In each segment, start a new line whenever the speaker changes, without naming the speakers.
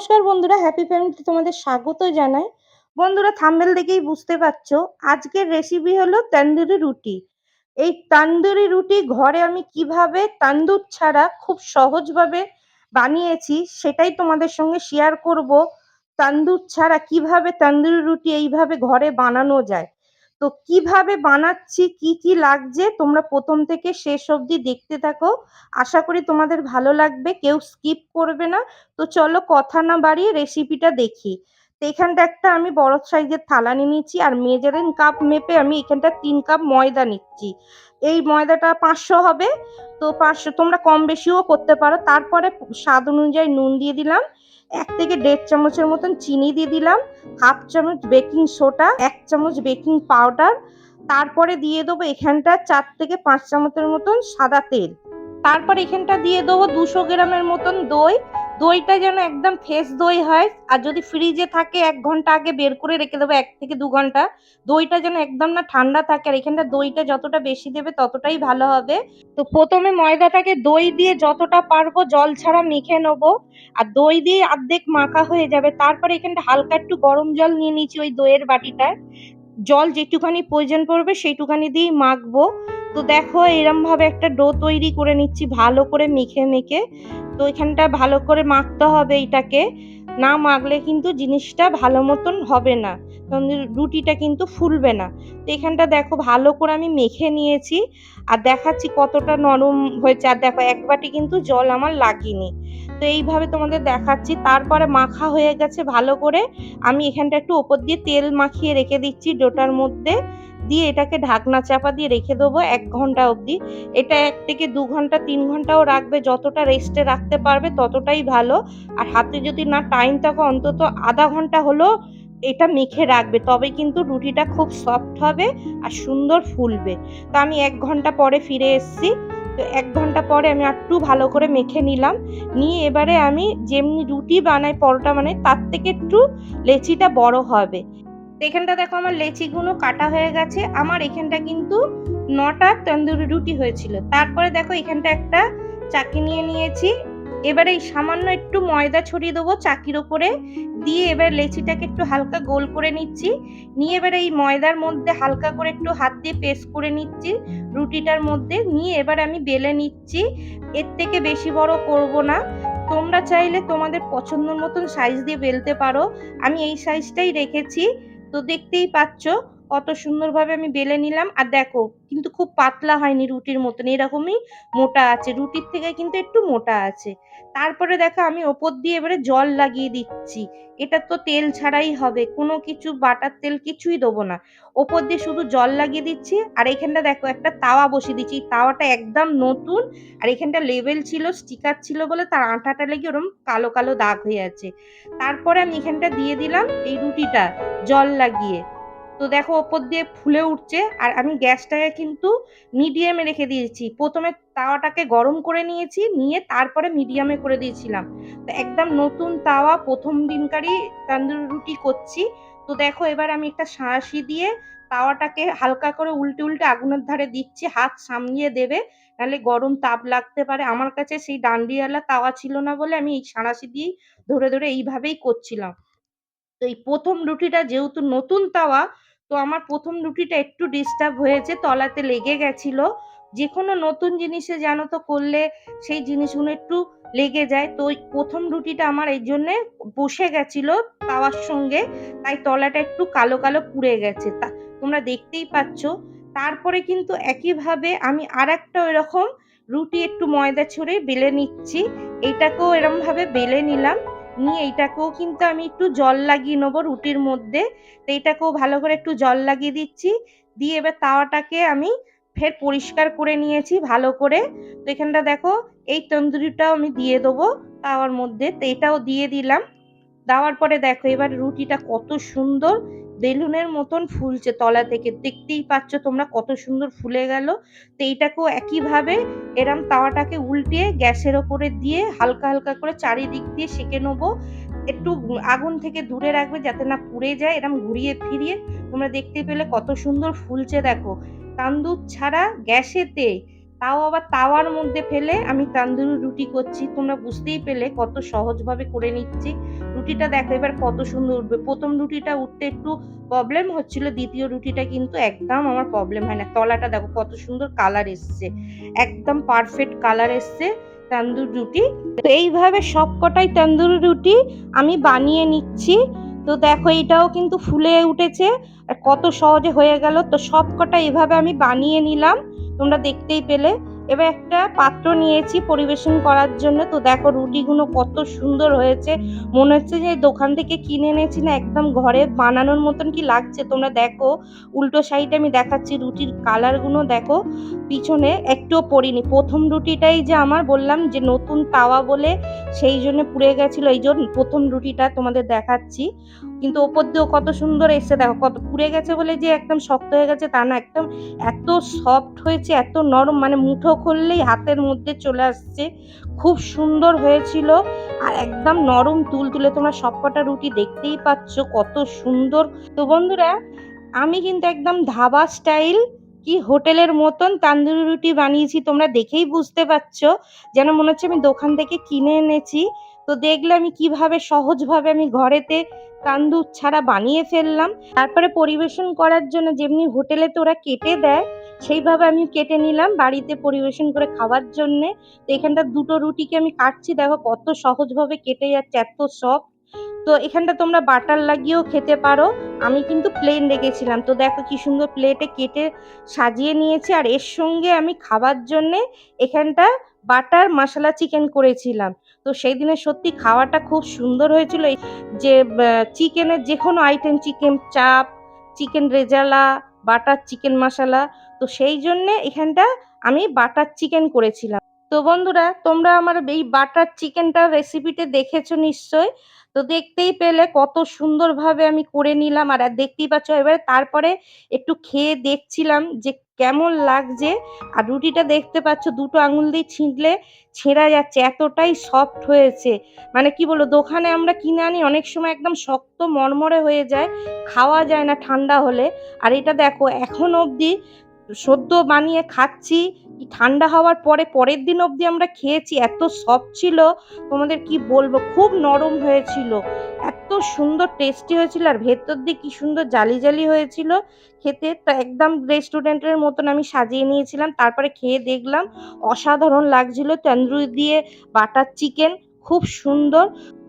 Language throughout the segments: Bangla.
নমস্কার বন্ধুরা হ্যাপি ফ্যামিলিতে তোমাদের স্বাগত জানাই। বন্ধুরা থাম্বেল দেখেই বুঝতে পারছ, আজকের রেসিপি হলো তন্দুরি রুটি। এই তান্দুরি রুটি ঘরে আমি কীভাবে তান্দুর ছাড়া খুব সহজভাবে বানিয়েছি সেটাই তোমাদের সঙ্গে শেয়ার করব। তান্দুর ছাড়া কীভাবে তন্দুরি রুটি এইভাবে ঘরে বানানো যায় তো কীভাবে বানাচ্ছি, কি কি লাগছে, তোমরা প্রথম থেকে শেষ অবধি দেখতে থাকো। আশা করি তোমাদের ভালো লাগবে, কেউ স্কিপ করবে না। তো চলো কথা না বাড়িয়ে রেসিপিটা দেখি। তো এখানটা একটা আমি বড় সাইজের থালা নিয়ে নিচ্ছি আর মেজারিং কাপ মেপে আমি এখানটা তিন কাপ ময়দা নিচ্ছি। এই ময়দাটা পাঁচশো হবে, তো পাঁচশো, তোমরা কম বেশিও করতে পারো। তারপরে স্বাদ অনুযায়ী নুন দিয়ে দিলাম। এক থেকে দেড় চামচের মতন চিনি দিয়ে দিলাম, হাফ চামচ বেকিং সোডা, এক চামচ বেকিং পাউডার, তারপরে দিয়ে দেবো এখানটা চার থেকে পাঁচ চামচের মতন সাদা তেল। তারপর এখানটা দিয়ে দেবো দুশো গ্রামের মতন দই দইটা যেন একদম ফ্রেশ দই হয়। আর যদি ফ্রিজে থাকে, এক ঘণ্টা আগে বের করে রেখে দেবো, এক থেকে দু ঘণ্টা। দইটা যেন একদম না ঠান্ডা থাকে, আর এখানটা দইটা যতটা বেশি দেবে, ততটাই ভালো হবে। তো প্রথমে ময়দাটাকে দই দিয়ে যতটা পারব, জল ছাড়া মেখে নেব। আর দই দিয়ে অর্ধেক মাখা হয়ে যাবে। তারপরে এখানটা হালকা একটু গরম জল নিয়ে নিচ্ছি ওই দইয়ের বাটিটায়। জল যেটুখানি প্রয়োজন পড়বে, সেইটুখানি দিয়েই মাখবো। তো দেখো এরম ভাবে একটা ডো তৈরি করে নিচ্ছি, ভালো করে মেখে মেখে। তো এখানটা ভালো করে মাখতে হবে এটাকে। না মাখলে কিন্তু জিনিসটা ভালো মতন হবে না। রুটিটা কিন্তু ফুলবে না। তো এখানটা দেখো ভালো করে আমি মেখে নিয়েছি। আর দেখাচ্ছি কতটা নরম হয়েছে। আর দেখো এক বাটি কিন্তু জল আমার লাগেনি। তো এইভাবে তোমাদের দেখাচ্ছি। তারপরে মাখা হয়ে গেছে ভালো করে। আমি এখানটা একটু ওপর দিয়ে তেল মাখিয়ে রেখে দিচ্ছি ডোটার মধ্যে। দিয়ে এটাকে ঢাকনা চাপা দিয়ে রেখে দেবো এক ঘণ্টা অবধি। এটা এক থেকে দু ঘণ্টা, তিন ঘন্টাও রাখবে। যতটা রেস্টে রাখতে পারবে ততটাই ভালো। আর হাতে যদি না টাইম থাকে, অন্তত আধা ঘণ্টা হলো এটা মেখে রাখবে। তবে কিন্তু রুটিটা খুব সফট হবে আর সুন্দর ফুলবে। তো আমি এক ঘণ্টা পরে ফিরে এসেছি। তো এক ঘণ্টা পরে আমি একটু ভালো করে মেখে নিলাম। নিয়ে এবারে আমি যেমনি রুটি বানাই, পরোটা বানাই, তার থেকে একটু লেচিটা বড় হবে। এখানটা দেখো আমার লেচিগুলো কাটা হয়ে গেছে। আমার এখানটা কিন্তু নটা তন্দুরি রুটি হয়েছিল। তারপরে দেখো এখানটা একটা চাকি নিয়ে নিয়েছি। এবারে এই সামান্য একটু ময়দা ছড়িয়ে দেবো চাকির ওপরে। দিয়ে এবার লেচিটাকে একটু হালকা গোল করে নিচ্ছি। নিয়ে এবারে এই ময়দার মধ্যে হালকা করে একটু হাত দিয়ে পেস্ট করে নিচ্ছি রুটিটার মধ্যে। নিয়ে এবার আমি বেলে নিচ্ছি। এর থেকে বেশি বড় করব না। তোমরা চাইলে তোমাদের পছন্দ মতন সাইজ দিয়ে বেলতে পারো। আমি এই সাইজটাই রেখেছি। তো দেখতেই পাচ্ছ কত সুন্দরভাবে আমি বেলে নিলাম। আর দেখো, কিন্তু খুব পাতলা হয়নি রুটির মতন। এরকমই মোটা আছে। রুটির থেকে কিন্তু একটু মোটা আছে। তারপরে দেখো, আমি ওপর দিয়ে এবারে জল লাগিয়ে দিচ্ছি। এটা তো তেল ছাড়াই হবে। কোনো কিছু, বাটার তেল কিছুই দেবো না। ওপর দিয়ে শুধু জল লাগিয়ে দিচ্ছি। আর এখানটা দেখো, একটা তাওয়া বসিয়ে দিচ্ছি। এই তাওয়াটা একদম নতুন। আর এখানটা লেবেল ছিল, স্টিকার ছিল বলে তার আঠাটা লেগে ওরম কালো কালো দাগ হয়ে আছে। তারপরে আমি এখানটা দিয়ে দিলাম এই রুটিটা, জল লাগিয়ে। তো দেখো ওপর দিয়ে ফুলে উঠছে আর আমি গ্যাসটাকে কিন্তু মিডিয়ামে রেখে দিয়েছি। প্রথমে তাওয়াটাকে গরম করে নিয়েছি, নিয়ে তারপরে মিডিয়ামে করে দিয়েছিলাম। তো একদম নতুন তাওয়া, প্রথম দিনকারই তান্দুরি রুটি করছি। তো দেখো এবার আমি একটা সাঁড়াশি দিয়ে তাওয়াটাকে হালকা করে উল্টে উল্টে আগুনের ধারে দিচ্ছি, হাত সামলিয়ে দেবে। নাহলে গরম তাপ লাগতে পারে। আমার কাছে সেই ডান্ডিওয়ালা তাওয়া ছিল না বলে আমি এই সাঁড়াশি দিয়েই ধরে ধরে এইভাবেই করছিলাম। তো এই প্রথম রুটিটা যেহেতু নতুন তাওয়া তো আমার প্রথম রুটিটা একটু ডিস্টার্ব হয়েছে, তলাতে লেগে গেছিল। যে কোনো নতুন জিনিসে জানো তো করলে সেই জিনিসগুলো একটু লেগে যায়। তো প্রথম রুটিটা আমার এই জন্যে বসে গেছিল তাওয়ার সঙ্গে, তাই তলাটা একটু কালো কালো পুড়ে গেছে। তা তোমরা দেখতেই পাচ্ছ। তারপরে কিন্তু একইভাবে আমি আর একটা ওইরকম রুটি একটু ময়দা ছড়ে বেলে নিচ্ছি। এটাকেও এরমভাবে বেলে নিলাম। নিয়ে এইটাকেও কিন্তু আমি একটু জল লাগিয়ে নেব রুটির মধ্যে। তো এইটাকেও ভালো করে একটু জল লাগিয়ে দিচ্ছি। দিয়ে এবার তাওয়াটাকে আমি ফের পরিষ্কার করে নিয়েছি ভালো করে। তো এখানটা দেখো, এই তন্দুরিটাও আমি দিয়ে দেবো তাওয়ার মধ্যে। তো এটাও দিয়ে দিলাম। দেওয়ার পরে দেখো এবার রুটিটা কত সুন্দর। বেলুনের মতন ফুলছে তলা থেকে। দেখতেই পাচ্ছ তোমরা কত সুন্দর ফুলে গেল। তো এইটাকেও একইভাবে এরম তাওয়াটাকে উল্টিয়ে গ্যাসের ওপরে দিয়ে হালকা হালকা করে চারিদিক দিয়ে সেঁকে নেব। একটু আগুন থেকে দূরে রাখবে যাতে না পুড়ে যায়, এরম ঘুরিয়ে ফিরিয়ে তোমরা দেখতে পেলে কত সুন্দর ফুলছে দেখো। তান্দুর ছাড়া গ্যাসেতে তাও আবার তাওয়ার মধ্যে ফেলে আমি তান্দুরি রুটি করছি। তোমরা বুঝতেই পেলে কত সহজভাবে করে নিচ্ছি। রুটিটা দেখো, এবার কত সুন্দর উঠবে। প্রথম রুটিটা উঠতে একটু প্রবলেম হচ্ছিল, দ্বিতীয় রুটিটা কিন্তু একদম আমার প্রবলেম হয় না। তলাটা দেখো, কত সুন্দর কালার এসছে। একদম পারফেক্ট কালার এসছে তান্দুর রুটি। তো এইভাবে সব কটাই তান্দুরি রুটি আমি বানিয়ে নিচ্ছি। তো দেখো, এটাও কিন্তু ফুলে উঠেছে। আর কত সহজে হয়ে গেল। তো সব কটা এভাবে আমি বানিয়ে নিলাম। তোমরা দেখতেই পেলে। এবার একটা পাত্র নিয়েছি পরিবেশন করার জন্য। তো দেখো রুটিগুলো কত সুন্দর হয়েছে। মনে হচ্ছে যে দোকান থেকে কিনে এনেছি না, একদম ঘরে বানানোর মতন কি লাগছে? তোমরা দেখো, উল্টো সাইডে আমি দেখাচ্ছি রুটির কালারগুলো দেখো। পিছনে একটুও পড়িনি। প্রথম রুটিটাই যে আমার বললাম যে নতুন তাওয়া বলে, সেই জন্য পুড়ে গেছিল। এই জন্য প্রথম রুটিটা তোমাদের দেখাচ্ছি। কিন্তু ওপর দিয়েও কত সুন্দর এসছে। দেখো, কত পুড়ে গেছে বলে যে একদম শক্ত হয়ে গেছে তা না, একদম এত সফট হয়েছে, এত নরম মানে মুঠো খুললেই হাতের মধ্যে চলে আসছে। খুব সুন্দর হয়েছিল আর একদম নরম তুল তুলে তোমরা সবকটা রুটি দেখতেই পাচ্ছ কত সুন্দর। তো বন্ধুরা, আমি কিন্তু একদম ধাবা স্টাইল কি হোটেলের মতন তান্দুরি রুটি বানিয়েছি, তোমরা দেখেই বুঝতে পারছ। যেন মনে হচ্ছে আমি দোকান থেকে কিনে এনেছি। তো দেখলে আমি কীভাবে সহজভাবে আমি ঘরেতে তান্দুর ছাড়া বানিয়ে ফেললাম। তারপরে পরিবেশন করার জন্য যেমনি হোটেলে তো ওরা কেটে দেয়, সেইভাবে আমি কেটে নিলাম বাড়িতে পরিবেশন করে খাওয়ার জন্যে। তো এখানটা দুটো রুটিকে আমি কাটছি, দেখো কত সহজভাবে কেটে যাচ্ছে, এত সফট তো এখানটা তোমরা বাটার লাগিয়েও খেতে পারো, আমি কিন্তু প্লেন রেখেছিলাম। তো দেখো কি সুন্দর প্লেটে কেটে সাজিয়ে নিয়েছি, আর এর সঙ্গে আমি খাবার জন্যে এখানটা বাটার মশলা চিকেন করেছিলাম। তো সেই দিনে সত্যি খাওয়াটা খুব সুন্দর হয়েছিল। যে চিকেনের যে কোনো item chicken chaap chicken rezala, butter chicken masala, তো সেই জন্যে এখানটা আমি বাটার চিকেন করেছিলাম। তো বন্ধুরা, তোমরা আমার এই বাটার চিকেনটা রেসিপিতে দেখেছ নিশ্চয়? তো দেখতেই পেলে কত সুন্দরভাবে আমি করে নিলাম। আর দেখতেই পাচ্ছ, এবারে তারপরে একটু খেয়ে দেখছিলাম যে কেমন লাগছে। আর রুটিটা দেখতে পাচ্ছ, দুটো আঙুল দিয়ে ছিঁড়লে ছেঁড়া যাচ্ছে, এতটাই সফট হয়েছে। মানে কি বলব, দোকানে আমরা কিনে আনি, অনেক সময় একদম শক্ত মরমরে হয়ে যায়, খাওয়া যায় না ঠান্ডা হলে। আর এটা দেখো, এখন অবধি সদ্য বানিয়ে খাচ্ছি ঠান্ডা হওয়ার পরে পরের দিন অবধি আমরা খেয়েছি, এত সফট ছিল, তোমাদের কি বলব, খুব নরম হয়েছিল। এত সুন্দর টেস্টি হয়েছিল আর ভেতর দিয়ে কি সুন্দর জালি জালি হয়েছিল খেতে। তো একদম রেস্টুরেন্টের মতন আমি সাজিয়ে নিয়েছিলাম, তারপরে খেয়ে দেখলাম, অসাধারণ লাগছিল তন্দুরি দিয়ে বাটার চিকেন খুব সুন্দর।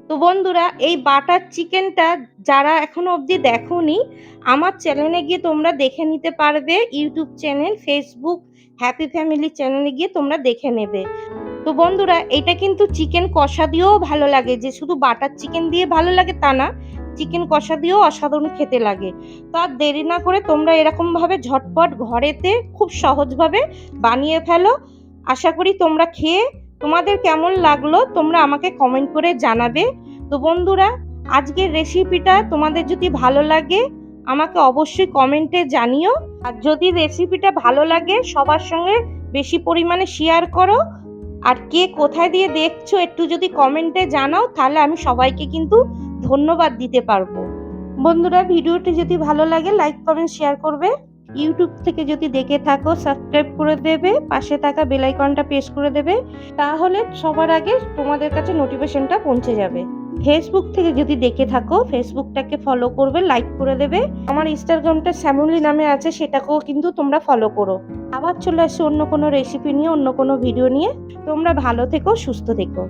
তো বন্ধুরা, এই বাটার চিকেনটা যারা এখনও অবধি দেখোনি, আমার চ্যানেলে গিয়ে তোমরা দেখে নিতে পারবে, YouTube channel Facebook happy family চ্যানেলে গিয়ে তোমরা দেখে নেবে। তো বন্ধুরা, এটা কিন্তু চিকেন কষা দিয়েও ভালো লাগে। যে শুধু বাটার চিকেন দিয়ে ভালো লাগে তা না চিকেন কষা দিয়েও অসাধারণ খেতে লাগে। তো আর দেরি না করে তোমরা এরকমভাবে ঝটপট ঘরেতে খুব সহজভাবে বানিয়ে ফেলো। আশা করি তোমরা খেয়ে তোমাদের কেমন লাগল তোমরা আমাকে কমেন্ট করে জানাবে। তো বন্ধুরা, আজকের রেসিপিটা তোমাদের যদি ভালো লাগে আমাকে অবশ্যই কমেন্টে জানিও। আর যদি রেসিপিটা ভালো লাগে, সবার সঙ্গে বেশি পরিমাণে শেয়ার করো। আর কে কোথায় দিয়ে দেখছ একটু যদি কমেন্টে জানাও, তাহলে আমি সবাইকে কিন্তু ধন্যবাদ দিতে পারব। বন্ধুরা, ভিডিওটি যদি ভালো লাগে লাইক কমেন্ট শেয়ার করবে। ইউটিউব থেকে যদি দেখে থাকো সাবস্ক্রাইব করে দেবে, পাশে থাকা বেলাইকনটা প্রেস করে দেবে। তাহলে সবার আগে তোমাদের কাছে নোটিফিকেশনটা পৌঁছে যাবে। ফেসবুক থেকে যদি দেখে থাকো ফেসবুকটাকে ফলো করবে লাইক করে দেবে। আমার ইনস্টাগ্রামটা শ্যামলি নামে আছে, সেটাকেও কিন্তু তোমরা ফলো করো। আবার চলে আসছে অন্য কোনো রেসিপি নিয়ে, অন্য কোনো ভিডিও নিয়ে। তোমরা ভালো থেকো, সুস্থ থেকো।